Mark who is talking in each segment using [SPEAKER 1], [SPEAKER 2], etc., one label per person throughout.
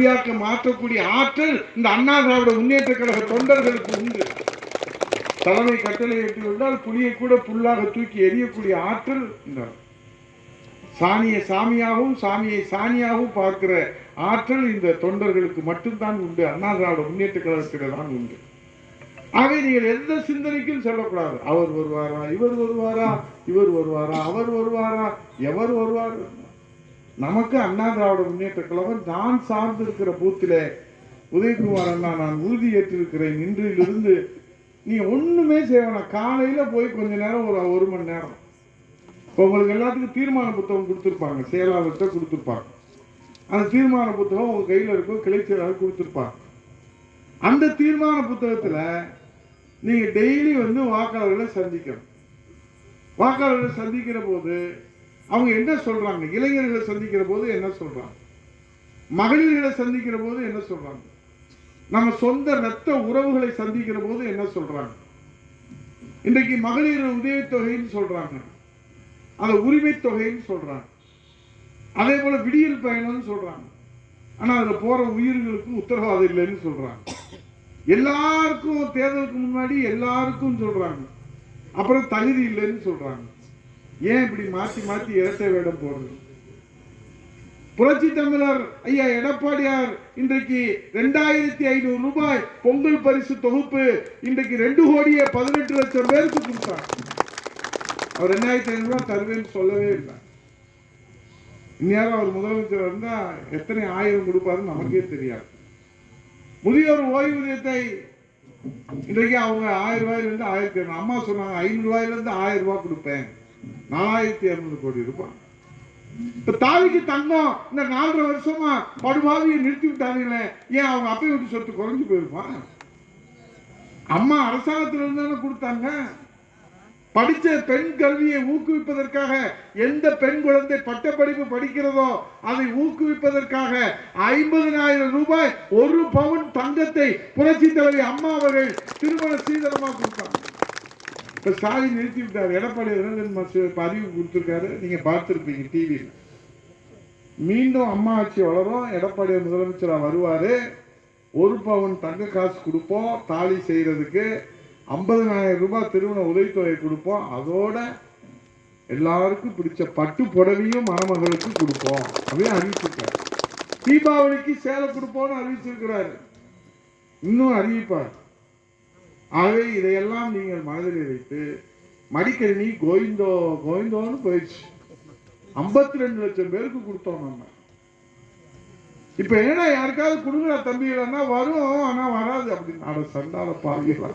[SPEAKER 1] புலியாக்க மாற்றக்கூடிய ஆற்றல் இந்த அண்ணா திராவிட முன்னேற்ற கழக தொண்டர்களுக்கு உண்டு. தலைமை கட்டளை ஏற்றி வந்தால் புலியை கூட புல்லாக தூக்கி எறியக்கூடிய ஆற்றல் இந்த சாணியை சாமியாகவும் சாமியை சாணியாகவும் பார்க்கிற ஆற்றல் இந்த தொண்டர்களுக்கு மட்டும்தான் உண்டு. அண்ணா திராவிட முன்னேற்ற கழகத்தில் தான் உண்டு. ஆகவே நீங்கள் எந்த சிந்தனைக்கும் சொல்லக்கூடாது. அவர் வருவாரா இவர் வருவாரா இவர் வருவாரா அவர் வருவாரா எவர் வருவார்? நமக்கு அண்ணா திராவிட முன்னேற்ற கழகம் நான் சார்ந்து இருக்கிற பூத்திலே உதயகுமார் அண்ணா நான் உறுதி ஏற்றிருக்கிறேன். இன்றிலிருந்து நீ ஒண்ணுமே செய்யணும் காலையில போய் கொஞ்ச நேரம் ஒரு ஒரு மணி நேரம். இப்போ உங்களுக்கு எல்லாத்துக்கும் தீர்மான புத்தகம் கொடுத்துருப்பாங்க. செயலாளர்கிட்ட கொடுத்துருப்பாங்க. அந்த தீர்மான புத்தகம் உங்க கையில இருக்கும். கிளை செயலாளர் கொடுத்துருப்பாங்க. அந்த தீர்மான புத்தகத்துல நீங்க டெய்லி வந்து வாக்காளர்களை சந்திக்கணும். வாக்காளர்களை சந்திக்கிற போது அவங்க என்ன சொல்றாங்க? இளைஞர்களை சந்திக்கிற போது என்ன சொல்றாங்க? மகளிர்களை சந்திக்கிற போது என்ன சொல்றாங்க? நம்ம சொந்த ரத்த உறவுகளை சந்திக்கிற போது என்ன சொல்றாங்க? இன்றைக்கு மகளிர் உதவித்தொகைன்னு சொல்றாங்க. அந்த உரிமை தொகைன்னு சொல்றாங்க. அதே போல விடியல் பயணம்னு சொல்றாங்க. ஆனா அதுல போற உயிர்களுக்கும் உத்தரவாதம் இல்லைன்னு சொல்றாங்க. எல்லாருக்கும் தேர்தலுக்கு முன்னாடி எல்லாருக்கும் சொல்றாங்க. அப்புறம் தகுதி இல்லைன்னு சொல்றாங்க. ஏன் இப்படி மாற்றி மாற்றி இரட்டை வேடம் போடுறது? புரட்சி தமிழர் ஐயா எடப்பாடியார் இன்றைக்கு ரெண்டாயிரத்தி ஐநூறு ரூபாய் பொங்கல் பரிசு தொகுப்பு இன்றைக்கு ரெண்டு கோடியே பதினெட்டு லட்சம் பேருக்கு கொடுத்தார் அவர் ரெண்டாயிரத்தி ஐநூறு ரூபாய் தருவேன்னு சொல்லவே இல்லை. இந்நேரம் அவர் முதலமைச்சர் இருந்தால் எத்தனை ஆயிரம் கொடுப்பாருன்னு நமக்கே தெரியாது. முதியோர் ஓய்வூதியத்தை இன்றைக்கு அவங்க ஆயிரம் ரூபாயிலிருந்து ஆயிரத்தி இரநூறு அம்மா சொன்னாங்க ஐநூறு ரூபாயிலிருந்து ஆயிரம் ரூபாய் கொடுப்பேன். நாலாயிரத்தி இருநூறு கோடி ரூபாய். இப்ப தாவிக்கு தங்கம் இந்த நாலரை வருஷமா படுபாவியை நிறுத்தி விட்டாங்களே ஏன் அவங்க அப்பை விட்டு சொத்து குறைஞ்சு போயிருப்பான் அம்மா அரசாங்கத்துல இருந்து கொடுத்தாங்க. படித்த பெண் கல்வியை ஊக்குவிப்பதற்காக எந்த பெண் குழந்தை பட்டப்படிப்பு படிக்கிறதோ அதை ஊக்குவிப்பதற்காக ஐம்பதனாயிரம் ரூபாய் ஒரு பவுன் தங்கத்தை புரட்சி தலைவி அம்மா அவர்கள் திருமண சீதனமாக கொடுத்தாங்க. இப்போ ஸ்டாலின் நிறுத்தி விட்டார் எடப்பாடி இரங்கன் அறிவு கொடுத்துருக்காரு. நீங்கள் பார்த்துருப்பீங்க டிவியில் மீண்டும் அம்மா ஆட்சி வளரும். எடப்பாடி முதலமைச்சராக வருவார். ஒரு பவுன் தங்க காசு கொடுப்போம். தாலி செய்கிறதுக்கு ஐம்பதனாயிரம் ரூபாய் திருமண உதவித்தொகை கொடுப்போம். அதோட எல்லாருக்கும் பிடிச்ச பட்டு புடவையும் மணமகளுக்கு கொடுப்போம். அப்படின்னு அறிவிச்சிருக்காரு. தீபாவளிக்கு சேலை கொடுப்போம்னு அறிவிச்சிருக்கிறாரு. இன்னும் அறிவிப்பார். ஆகவே இதையெல்லாம் நீங்கள் மனதில் வைத்து மடிக்கணினி கோவிந்தோ கோவிந்தோன்னு போயிடுச்சு. ஐம்பத்தி ரெண்டு லட்சம் பேருக்கு கொடுத்தோம் நம்ம. இப்ப என்ன யாருக்காவது கொடுங்கடா தம்பிகளா வரும் ஆனா வராது அப்படின்னு. அட சண்டால பாவிகளா.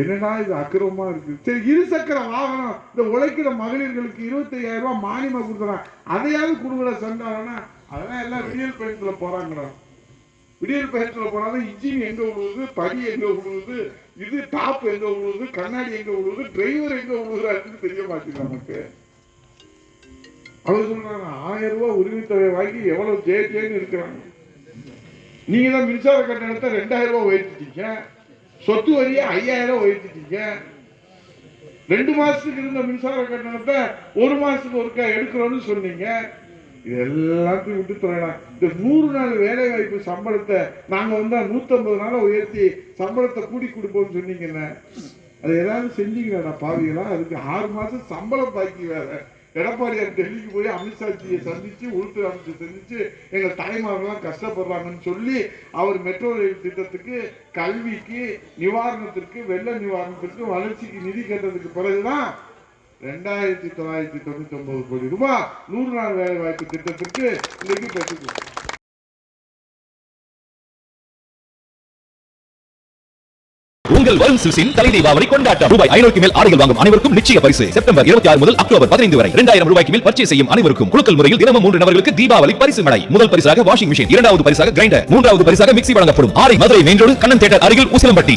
[SPEAKER 1] என்னடா இது அக்கிரமமா இருக்கு. சரி இருசக்கர வாகனம். இந்த உழைக்கிற மகளிர்களுக்கு இருபத்தி ஐயாயிரம் ரூபாய் மானியமா கொடுக்குறான். அதையாவது கொடுக்குற சண்டாலன்னா அதெல்லாம் எல்லாம் விடியல் பயணத்துல போறாங்கடா. விடியல் பயணத்துல போனாலும் இன்ஜின் எங்கே விழுவுது படி எங்கே விழுவுது இது டாப் எங்கே விழுவுது கண்ணாடி எங்கே விழுவுது டிரைவர் எங்கே விழுவுறாருன்னு தெரிய மாட்டேங்குது நமக்கு. அவர் சொல்றாங்க ஆயிரம் ரூபாய் உரிமைத்தொகை வாங்கி எவ்வளவு ஜே ஜேன்னு இருக்கிறாங்க. நீங்க தான் மின்சார கட்டணத்தை ரெண்டாயிரம் ரூபாய் உயர்த்திட்டீங்க. சொத்து வரியை ஐயாயிரம் ரூபாய் உயர்த்திட்டீங்க. ரெண்டு மாசத்துக்கு இருந்த மின்சார கட்டணத்தை ஒரு மாசத்துக்கு ஒருக்கா எடுக்கிறோம்னு சொன்னீங்க. இது எல்லாத்தையும் விட்டு தொலைலாம் இந்த நூறு நாள் வேலை வாய்ப்பு சம்பளத்தை நாங்கள் வந்தால் நூற்றம்பது நாளை உயர்த்தி சம்பளத்தை கூடி கொடுப்போம்னு சொன்னீங்கண்ணே அது ஏதாவது செஞ்சீங்களாண்ணா பாவிகளா? அதுக்கு ஆறு மாதம் சம்பளம் பாக்கி வேற. எடப்பாடியார் டெல்லிக்கு போய் அமித்ஷாஜியை சந்தித்து உள்துறை அமைச்சர் சந்தித்து எங்கள் தாய்மார்கள்லாம் கஷ்டப்படுறாங்கன்னு சொல்லி அவர் மெட்ரோ ரயில் திட்டத்துக்கு கல்விக்கு நிவாரணத்திற்கு வெள்ள நிவாரணத்திற்கு வளர்ச்சிக்கு நிதி கட்டுறதுக்கு பிறகுதான் ரெண்டாயிரத்தி தொள்ளாயிரத்தி தொண்ணூத்தி ஒன்பது கோடி ரூபாய் நூறு நாள் வேலை வாய்ப்பு திட்டத்திற்கு இன்னைக்கு பெற்றுக்கொடுக்கும்
[SPEAKER 2] உங்கள் வரும் சில்சின் தலை தீபாவளி கொண்டாட்டம். ரூபாய் ஐநூறுக்கு மேல் ஆடைகள் வாங்கும் அனைவருக்கும் நிச்சய பரிசு. செப்டம்பர் இருபத்தி ஆறு முதல் அக்டோபர் பதினைந்து வரை இரண்டாயிரம் ரூபாய்க்கு மேல் பர்ச்சேஸ் செய்யும் அனைவருக்கும் குழுக்கள் முறையில் தினமும் மூன்று நபர்களுக்கு தீபாவளி பரிசு மழை முதல் பரிசாக வாஷிங் மிஷின் இரண்டாவது பரிசாக கிரைண்டர் மூன்றாவது பரிசாக மிக்சி வழங்கப்படும். ஆரை Madurai main road Kannan theatre அருகில் உசிலம்பட்டி